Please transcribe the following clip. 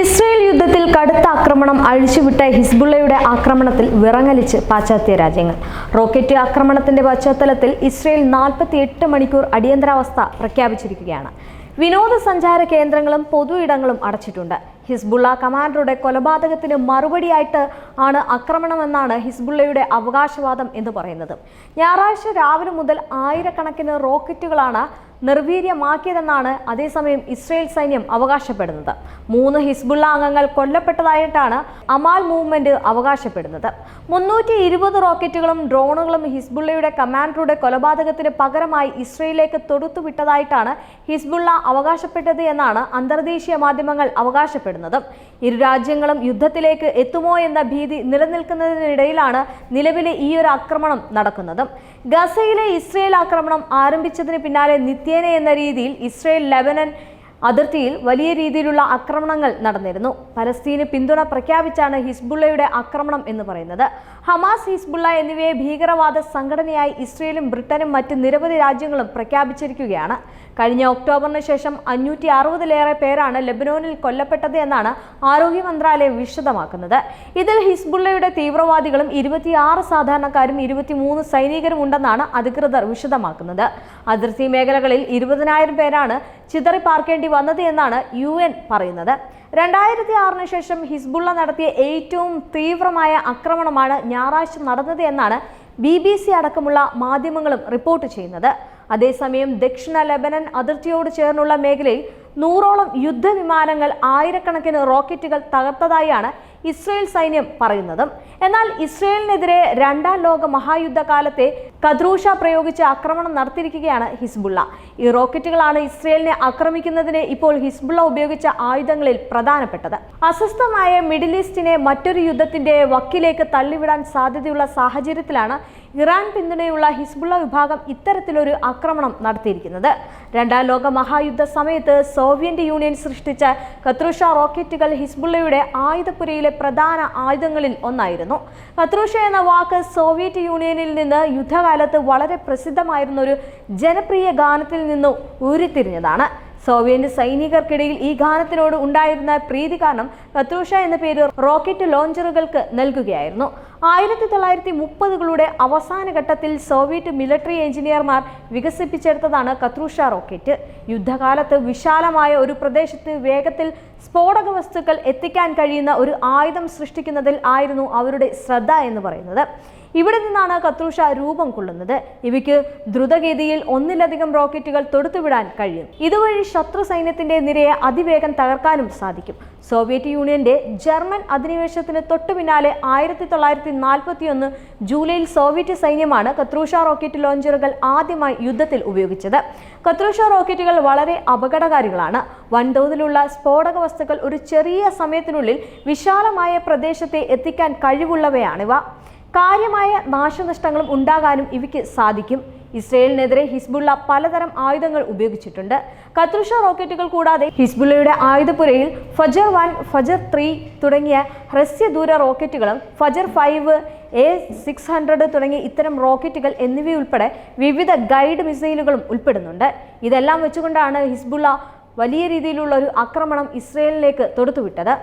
Israel യുദ്ധത്തിൽ കടുത്ത ആക്രമണം അഴിച്ചുവിട്ട ഹിസ്ബുള്ളയുടെ ആക്രമണത്തിൽ വിറങ്ങലിച്ച് പാശ്ചാത്യ രാജ്യങ്ങൾ. റോക്കറ്റ് ആക്രമണത്തിന്റെ പശ്ചാത്തലത്തിൽ ഇസ്രയേൽ നാൽപ്പത്തി എട്ട് മണിക്കൂർ അടിയന്തരാവസ്ഥ പ്രഖ്യാപിച്ചിരിക്കുകയാണ്. വിനോദസഞ്ചാര കേന്ദ്രങ്ങളും പൊതു ഇടങ്ങളും അടച്ചിട്ടുണ്ട്. ഹിസ്ബുള്ള കമാൻഡറുടെ കൊലപാതകത്തിന് മറുപടിയായിട്ട് ആണ് ആക്രമണമെന്നാണ് ഹിസ്ബുള്ളയുടെ അവകാശവാദം എന്ന് പറയുന്നത്. ഞായറാഴ്ച രാവിലെ മുതൽ ആയിരക്കണക്കിന് റോക്കറ്റുകളാണ് നിർവീര്യമാക്കിയതെന്നാണ് അതേസമയം ഇസ്രയേൽ സൈന്യം അവകാശപ്പെടുന്നത്. മൂന്ന് ഹിസ്ബുള്ള അംഗങ്ങൾ കൊല്ലപ്പെട്ടതായിട്ടാണ് അമാൽ മൂവ്മെന്റ് അവകാശപ്പെടുന്നത്. മുന്നൂറ്റി ഇരുപത് റോക്കറ്റുകളും ഡ്രോണുകളും ഹിസ്ബുള്ളയുടെ കമാൻഡറുടെ കൊലപാതകത്തിന് പകരമായി ഇസ്രയേലിലേക്ക് തൊടുത്തുവിട്ടതായിട്ടാണ് ഹിസ്ബുള്ള അവകാശപ്പെട്ടത് എന്നാണ് അന്തർദേശീയ മാധ്യമങ്ങൾ അവകാശപ്പെടുന്നത്. ഇരു രാജ്യങ്ങളും യുദ്ധത്തിലേക്ക് എത്തുമോ എന്ന ഭീതി നിലനിൽക്കുന്നതിനിടയിലാണ് നിലവിലെ ഈ ഒരു ആക്രമണം നടക്കുന്നതും. ഗസയിലെ ഇസ്രയേൽ ആക്രമണം ആരംഭിച്ചതിന് പിന്നാലെ നിത്യേന എന്ന രീതിയിൽ ഇസ്രയേൽ ലെബനൻ അതിർത്തിയിൽ വലിയ രീതിയിലുള്ള ആക്രമണങ്ങൾ നടന്നിരുന്നു. പലസ്തീന് പിന്തുണ പ്രഖ്യാപിച്ചാണ് ഹിസ്ബുള്ളയുടെ ആക്രമണം എന്ന് പറയുന്നത്. ഹമാസ് ഹിസ്ബുള്ള എന്നിവയെ ഭീകരവാദ സംഘടനയായി ഇസ്രയേലും ബ്രിട്ടനും മറ്റ് നിരവധി രാജ്യങ്ങളും പ്രഖ്യാപിച്ചിരിക്കുകയാണ്. കഴിഞ്ഞ ഒക്ടോബറിന് ശേഷം അഞ്ഞൂറ്റി അറുപതിലേറെ പേരാണ് ലെബനോനിൽ കൊല്ലപ്പെട്ടത് എന്നാണ് ആരോഗ്യ മന്ത്രാലയം വിശദമാക്കുന്നത്. ഇതിൽ ഹിസ്ബുള്ളയുടെ തീവ്രവാദികളും ഇരുപത്തിയാറ് സാധാരണക്കാരും ഇരുപത്തിമൂന്ന് സൈനികരും ഉണ്ടെന്നാണ് അധികൃതർ വിശദമാക്കുന്നത്. അതിർത്തി മേഖലകളിൽ ഇരുപതിനായിരം പേരാണ് ചിതറി പാർക്കേണ്ടി വന്നത് എന്നാണ് യു എൻ പറയുന്നത്. രണ്ടായിരത്തി ആറിന് ശേഷം ഹിസ്ബുള്ള നടത്തിയ ഏറ്റവും തീവ്രമായ ആക്രമണമാണ് ഞായറാഴ്ച നടന്നത് എന്നാണ് ബി ബി സി അടക്കമുള്ള മാധ്യമങ്ങളും റിപ്പോർട്ട് ചെയ്യുന്നത്. അതേസമയം ദക്ഷിണ ലെബനൻ അതിർത്തിയോട് ചേർന്നുള്ള മേഖലയിൽ നൂറോളം യുദ്ധവിമാനങ്ങൾ ആയിരക്കണക്കിന് റോക്കറ്റുകൾ തകർത്തതായാണ് ഇസ്രയേൽ സൈന്യം പറയുന്നതും. എന്നാൽ ഇസ്രയേലിനെതിരെ രണ്ടാം ലോക മഹായുദ്ധകാലത്തെ കദ്രൂഷ പ്രയോഗിച്ച് ആക്രമണം നടത്തിയിരിക്കുകയാണ് ഹിസ്ബുള്ള. ഈ റോക്കറ്റുകളാണ് ഇസ്രയേലിനെ ആക്രമിക്കുന്നതിന് ഇപ്പോൾ ഹിസ്ബുള്ള ഉപയോഗിച്ച ആയുധങ്ങളിൽ പ്രധാനപ്പെട്ടത്. അസ്വസ്ഥമായ മിഡിൽ ഈസ്റ്റിനെ മറ്റൊരു യുദ്ധത്തിന്റെ വക്കിലേക്ക് തള്ളിവിടാൻ സാധ്യതയുള്ള സാഹചര്യത്തിലാണ് ഇറാൻ പിന്തുണയുള്ള ഹിസ്ബുള്ള വിഭാഗം ഇത്തരത്തിലൊരു ആക്രമണം നടത്തിയിരിക്കുന്നത്. രണ്ടാം ലോക മഹായുദ്ധ സമയത്ത് സോവിയറ്റ് യൂണിയൻ സൃഷ്ടിച്ച കത്രൂഷ റോക്കറ്റുകൾ ഹിസ്ബുള്ളയുടെ ആയുധപ്പുരയിലെ പ്രധാന ആയുധങ്ങളിൽ ഒന്നായിരുന്നു. കത്രൂഷ എന്ന വാക്ക് സോവിയറ്റ് യൂണിയനിൽ നിന്ന് യുദ്ധകാലത്ത് വളരെ പ്രസിദ്ധമായിരുന്ന ഒരു ജനപ്രിയ ഗാനത്തിൽ നിന്നും ഉരുത്തിരിഞ്ഞതാണ്. സോവിയറ്റ് സൈനികർക്കിടയിൽ ഈ ഗാനത്തിനോട് ഉണ്ടായിരുന്ന പ്രീതി കാരണം കത്രൂഷ എന്ന പേര് റോക്കറ്റ് ലോഞ്ചറുകൾക്ക് നൽകുകയായിരുന്നു. ആയിരത്തി തൊള്ളായിരത്തി മുപ്പതുകളുടെ അവസാന ഘട്ടത്തിൽ സോവിയറ്റ് മിലിറ്ററി എഞ്ചിനീയർമാർ വികസിപ്പിച്ചെടുത്തതാണ് കത്രൂഷ റോക്കറ്റ്. യുദ്ധകാലത്ത് വിശാലമായ ഒരു പ്രദേശത്ത് വേഗത്തിൽ സ്ഫോടക വസ്തുക്കൾ എത്തിക്കാൻ കഴിയുന്ന ഒരു ആയുധം സൃഷ്ടിക്കുന്നതിൽ ആയിരുന്നു അവരുടെ ശ്രദ്ധ എന്ന് പറയുന്നത്. ഇവിടെ നിന്നാണ് കത്രൂഷ രൂപം കൊള്ളുന്നത്. ഇവയ്ക്ക് ദ്രുതഗതിയിൽ ഒന്നിലധികം റോക്കറ്റുകൾ തൊടുത്തുവിടാൻ കഴിയും. ഇതുവഴി ശത്രു സൈന്യത്തിന്റെ നിരയെ അതിവേഗം തകർക്കാനും സാധിക്കും. സോവിയറ്റ് യൂണിയന്റെ ജർമ്മൻ അധിനിവേശത്തിന് തൊട്ടു പിന്നാലെ ആയിരത്തി തൊള്ളായിരത്തി നാൽപ്പത്തിയൊന്ന് ജൂലൈയിൽ സോവിയറ്റ് സൈന്യമാണ് കത്രൂഷ റോക്കറ്റ് ലോഞ്ചറുകൾ ആദ്യമായി യുദ്ധത്തിൽ ഉപയോഗിച്ചത്. കത്രൂഷ റോക്കറ്റുകൾ വളരെ അപകടകാരികളാണ്. വൻതോതിലുള്ള സ്ഫോടക വസ്തുക്കൾ ഒരു ചെറിയ സമയത്തിനുള്ളിൽ വിശാലമായ പ്രദേശത്തെ എത്തിക്കാൻ കഴിവുള്ളവയാണിവ. കാര്യമായ നാശനഷ്ടങ്ങളും ഉണ്ടാകാനും ഇവയ്ക്ക് സാധിക്കും. ഇസ്രയേലിനെതിരെ ഹിസ്ബുള്ള പലതരം ആയുധങ്ങൾ ഉപയോഗിച്ചിട്ടുണ്ട്. കത്രുഷ റോക്കറ്റുകൾ കൂടാതെ ഹിസ്ബുള്ളയുടെ ആയുധപ്പുരയിൽ ഫജർ വൺ ഫജർ ത്രീ തുടങ്ങിയ ഹ്രസ്യദൂര റോക്കറ്റുകളും ഫജർ ഫൈവ് എ സിക്സ് ഹൺഡ്രഡ് തുടങ്ങിയ ഇത്തരം റോക്കറ്റുകൾ എന്നിവയുൾപ്പെടെ വിവിധ ഗൈഡ് മിസൈലുകളും ഉൾപ്പെടുന്നുണ്ട്. ഇതെല്ലാം വെച്ചുകൊണ്ടാണ് ഹിസ്ബുള്ള വലിയ രീതിയിലുള്ള ഒരു ആക്രമണം ഇസ്രയേലിലേക്ക് തൊടുത്തുവിട്ടത്.